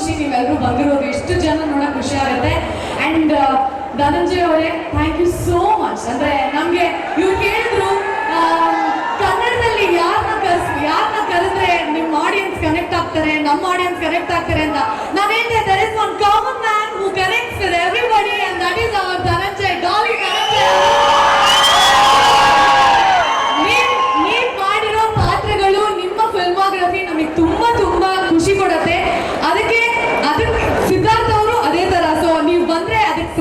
ಖುಷಿ ನೀವೆಲ್ಲರೂ ಬಂದಿರೋದು. ಎಷ್ಟು ಜನ ನೋಡೋಕೆ ಖುಷಿ ಆಗುತ್ತೆ. ಅಂಡ್ ಧನಂಜಯ್ ಅವರೇ ಥ್ಯಾಂಕ್ ಯು ಸೋ ಮಚ್ ಅಂದ್ರೆ ನಮಗೆ ಇವ್ರು ಕೇಳಿದ್ರು ಕನ್ನಡದಲ್ಲಿ ಯಾರನ್ನ ಕರೆಸ್ ಯಾರನ್ನ ಕರೆದ್ರೆ ನಿಮ್ಮ ಆಡಿಯನ್ಸ್ ಕನೆಕ್ಟ್ ಆಗ್ತಾರೆ, ನಮ್ಮ ಆಡಿಯನ್ಸ್ ಕನೆಕ್ಟ್ ಆಗ್ತಾರೆ ಅಂತ. ನಾನು ಹೇಳಿದೆ there is one common man who connects everybody and that is our Dhananjay Daali Dhananjay ನೀವ್ ನೀವ್ ಮಾಡಿರೋ ಪಾತ್ರಗಳು ನಿಮ್ಮ ಫಿಲ್ಮೋಗ್ರಫಿ ನಮಗೆ ತುಂಬಾ ತುಂಬಾ ಖುಷಿ ಕೊಡುತ್ತೆ ಅದಕ್ಕೆ ಅದಕ್ಕೆ ಸಿದ್ಧಾರ್ಥ್ ಅವರು ಅದೇ ತರ ಸೊ ನೀವು ಬಂದ್ರೆ ಅದಕ್ಕೆ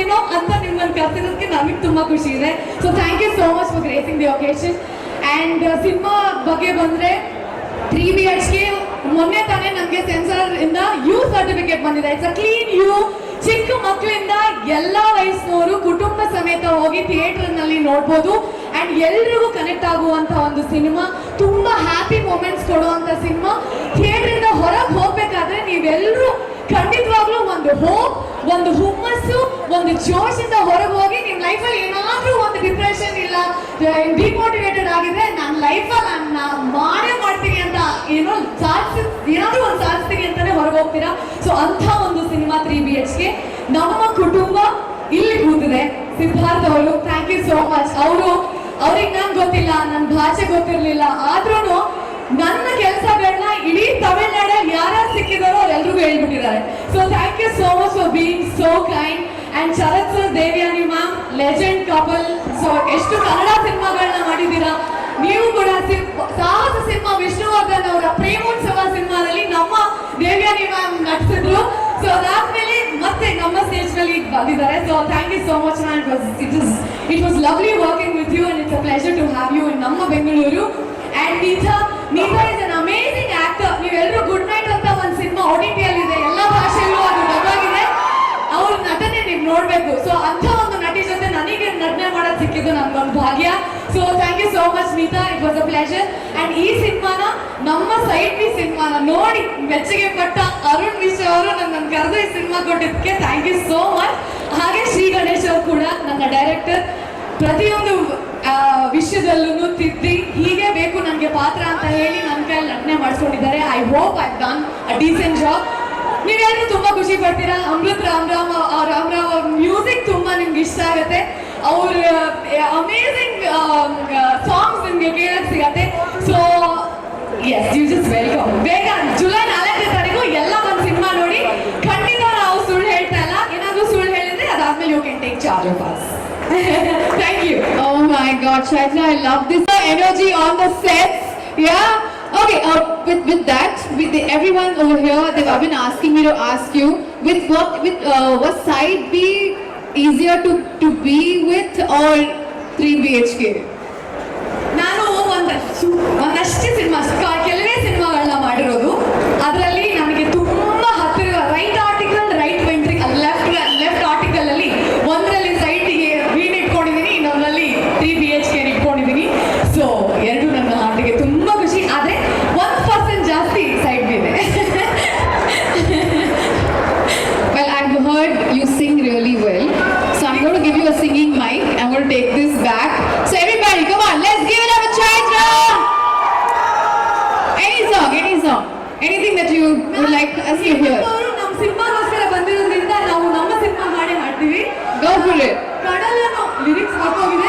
ಇರ್ಬೋದೇನೋ ಅಂತ ನಿಮ್ಮನ್ನು ಕರ್ತಿರೋದಕ್ಕೆ ನಮಗೆ ತುಂಬಾ ಖುಷಿ ಇದೆ. So thank you so much for gracing the occasion and cinema ಬಗ್ಗೆ ಬಂದ್ರೆ ತ್ರೀ ಬಿ ಎಚ್ಗೆ ಮೊನ್ನೆ ತಾನೇ ನಮಗೆ ಸೆನ್ಸರ್ ಇಂದ ಯು ಸರ್ಟಿಫಿಕೇಟ್ ಬಂದಿದೆ. ಇಟ್ಸ್ ಅ ಕ್ಲೀನ್ ಯು ಚಿಕ್ಕ ಮಕ್ಕಳಿಂದ ಎಲ್ಲ ವಯಸ್ಸಿನವರು, ಕುಟುಂಬ ಸಮೇತ ಹೋಗಿ ಥಿಯೇಟರ್ನಲ್ಲಿ ನೋಡ್ಬೋದು. ಅಂಡ್ ಎಲ್ರಿಗೂ ಕನೆಕ್ಟ್ ಆಗುವಂತ ಒಂದು ಸಿನಿಮಾ. ತುಂಬಾ ಹ್ಯಾಪಿ ಮೂಮೆಂಟ್ಸ್ ಕೊಡುವಂತ ಸಿನಿಮಾ. ಥಿಯೇಟರ್ ಇಂದ ಹೊರಗೆ ಹೋಗ್ಬೇಕಾದ್ರೆ ನೀವೆಲ್ಲರೂ ಖಂಡಿತವಾಗ್ಲೂ ಒಂದು ಹೋಪ್ ಒಂದು ಹುಮ್ಮಸ್ಸು ಒಂದು ಜೋಶಿಂದ ಹೊರಗೆ ಹೋಗಿ ನಿಮ್ಮ ಲೈಫಲ್ಲಿ ಏನಾದ್ರೂ ಒಂದು ಡಿಪ್ರೆಷನ್ ಇಲ್ಲ ಡಿಮೋಟಿವೇಟೆಡ್ ಆಗಿದ್ರೆ ನನ್ನ ಲೈಫಲ್ಲಿ ನಾನು ಮಾಡೇ ಮಾಡ್ತೀನಿ ಅಂತ ಏನೋ ಸಾಧಿಸಿ ಏನಾದ್ರೂ ಒಂದು ಸಾಧಿಸ್ತೀನಿ ಅಂತಾನೆ ಹೊರಗೆ ಹೋಗ್ತೀರಾ? ಸೊ ಅಂಥ ಒಂದು ಸಿನಿಮಾ ತ್ರೀ ಬಿ ಎಚ್ಗೆ. ನಮ್ಮ ಕುಟುಂಬ ಇಲ್ಲಿ ಕೂತಿದೆ. ಸಿದ್ಧಾರ್ಥ ಅವರು ಥ್ಯಾಂಕ್ ಯು ಸೋ ಮಚ್ ಅವರು, ಅವ್ರಿಗೆ ನಂಗೆ ಗೊತ್ತಿಲ್ಲ ನನ್ನ ಭಾಷೆ ಗೊತ್ತಿರಲಿಲ್ಲ. ಆದ್ರೂ ನನ್ನ ಕೆಲಸಗಳನ್ನ ಇಡೀ ತಮಿಳ್ನಾಡಲ್ಲಿ ಯಾರು ಸಿಕ್ಕಿದಾರೋ ಅವ್ರೆಲ್ರಿಗೂ ಹೇಳ್ಬಿಟ್ಟಿದ್ದಾರೆ. So thank you so much for being so kind and Sharath sir Devayani ma'am legend couple so ಎಷ್ಟು ಕನ್ನಡ ಸಿನಿಮಾಗಳನ್ನ ಮಾಡಿದ್ದೀರಾ? ನೀವು ಕೂಡ ಸಾಹಸ ಸಿನಿಮಾ ವಿಷ್ಣುವರ್ಧನ್ ಅವರ ಪ್ರೇಮೋತ್ಸವ ಸಿನಿಮಾದಲ್ಲಿ ನಮ್ಮ ದೇವ್ಯಾನಿ ಮ್ಯಾಮ್ ನಟಿಸಿದ್ರು. ಸೊ ಅದಾದ್ಮೇಲೆ ಮತ್ತೆ ನಮ್ಮ ಸ್ಟೇಜ್ನಲ್ಲಿ ಬಂದಿದ್ದಾರೆ. So thank you so much ma'am it is it was lovely working with you and it's a pleasure to have you in ನಮ್ಮ Bengaluru and Neeta Neeta is so ಅಂತ ಒಂದು ನಟಿ ಜೊತೆ ನನಗೆ ನಟನೆ ಮಾಡೋದು ಸಿಕ್ಕಿದ್ದು ನನ್ಗೊಂದು ಭಾಗ್ಯ. So thank you so much Neeta it was a pleasure and ಈ ಸಿನಿಮಾನ, ನಮ್ಮ ಸೈಡ್ ಬಿ ಸಿನಿಮಾನ ನೋಡಿ ಮೆಚ್ಚುಗೆ ಪಟ್ಟ ಅರುಣ್ ಮಿಶ್ರ ಅವರು ನನ್ನ ಕರೆದು ಈ ಸಿನಿಮಾ ಕೊಟ್ಟಿದ್ದಕ್ಕೆ ಥ್ಯಾಂಕ್ ಯು ಸೋ ಮಚ್ ಹಾಗೆ ಶ್ರೀ ಗಣೇಶ್ ಅವರು ಕೂಡ ನನ್ನ ಡೈರೆಕ್ಟರ್ ಪ್ರತಿಯೊಂದು ವಿಷಯದಲ್ಲೂ ತಿದ್ದಿ, ಹೀಗೆ ಬೇಕು ನನಗೆ ಪಾತ್ರ ಅಂತ ಹೇಳಿ ನನ್ನ ಕೈಯಲ್ಲಿ ನಟನೆ ಮಾಡಿಸ್ಕೊಂಡಿದ್ದಾರೆ. I hope I done a decent job ನೀವ್ಯಾರು ತುಂಬಾ ಖುಷಿ ಪಡ್ತೀರಾ? ಅಮೃತ್ ರಾಮ್ ರಾಮ್ ಇಷ್ಟ ಆಗುತ್ತೆ ಅವ್ರ ಅಮೇಸಿಂಗ್ ಸಾಂಗ್ಸ್ ನಿಮ್ಗೆ ಕೇಳಕ್ ಸಿಗತ್ತೆ so yes you just welcome ಬೇಗ ಜುಲೈ ನಾಲ್ಕನೇ ತಾರೀಕು ಎಲ್ಲ ಒಂದು ಸಿನಿಮಾ ನೋಡಿ ಖಂಡಿತ ನಾವು ಸುಳ್ಳು ಹೇಳ್ತಾ ಇಲ್ಲ ಏನಾದ್ರೂ ಸುಳ್ಳು ಹೇಳಿದ್ರೆ ಅದಾದ್ಮೇಲೆ you can take charge of us thank you Oh my God, Chaitra, I love this energy on the sets. Yeah. Okay. Uh, with with that, with the, everyone over here, they have been asking me to ask you, with what with uh, what side be easier to to be with or three BHK? Take this back. So everybody, come on, let's give it up a Chaitra. Any song, any song, anything that you would like us to hear. Go for it. ಕಡಲನ್ನು lyrics ಮರ್ತೋಗಿದೆ